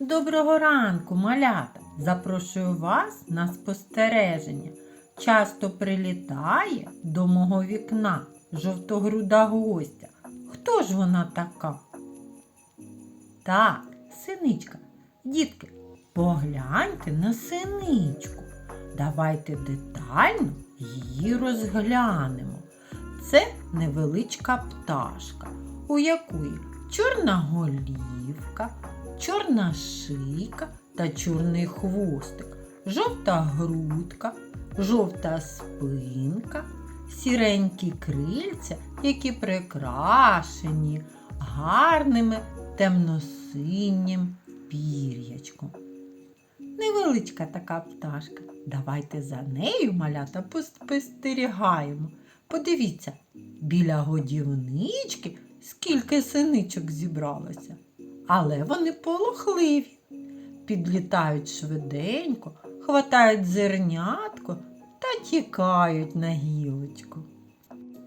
Доброго ранку, малята! Запрошую вас на спостереження. Часто прилітає до мого вікна жовтогруда гостя. Хто ж вона така? Так, синичка. Дітки, погляньте на синичку. Давайте детально її розглянемо. Це невеличка пташка, у якої чорна голівка, чорна шийка та чорний хвостик, жовта грудка, жовта спинка, сіренькі крильця, які прикрашені гарними темно-синім пір'ячком. Невеличка така пташка. Давайте за нею, малята, поспостерігаємо. Подивіться, біля годівнички скільки синичок зібралося. Але вони полохливі. Підлітають швиденько, хватають зернятко та тікають на гілочку.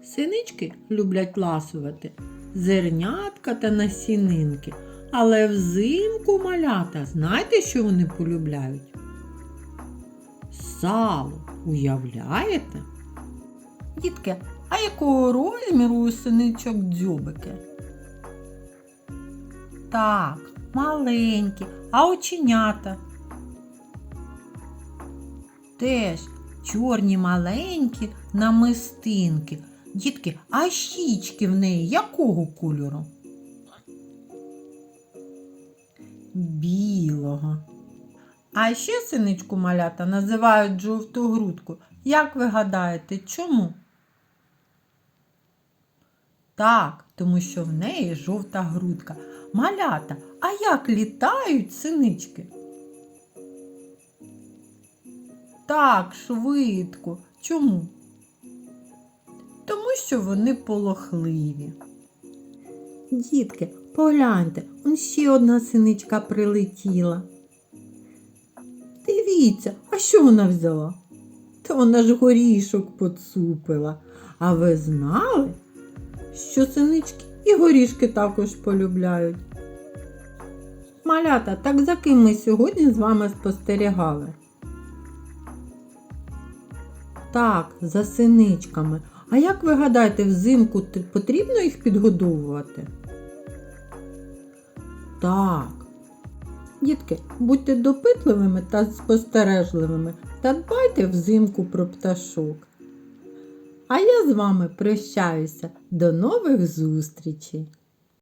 Синички люблять ласувати зернятка та насінинки, але взимку малята, знаєте, що вони полюбляють? Сало, уявляєте? Дітки, а якого розміру у синичок дзьобики? Так, маленькі, а оченята? Теж чорні маленькі намистинки. Дітки, а щічки в неї якого кольору? Білого. А ще синичку малята називають жовту грудку. Як ви гадаєте, чому? Так, тому що в неї жовта грудка. Малята, а як літають синички? Так, швидко. Чому? Тому що вони полохливі. Дітки, погляньте, он ще одна синичка прилетіла. Дивіться, а що вона взяла? Та вона ж горішок поцупила. А ви знали, що синички і горішки також полюбляють? Малята, так за ким ми сьогодні з вами спостерігали? Так, за синичками. А як ви гадаєте, взимку потрібно їх підгодовувати? Так. Дітки, будьте допитливими та спостережливими та дбайте взимку про пташок. А я з вами прощаюся. До нових зустрічей!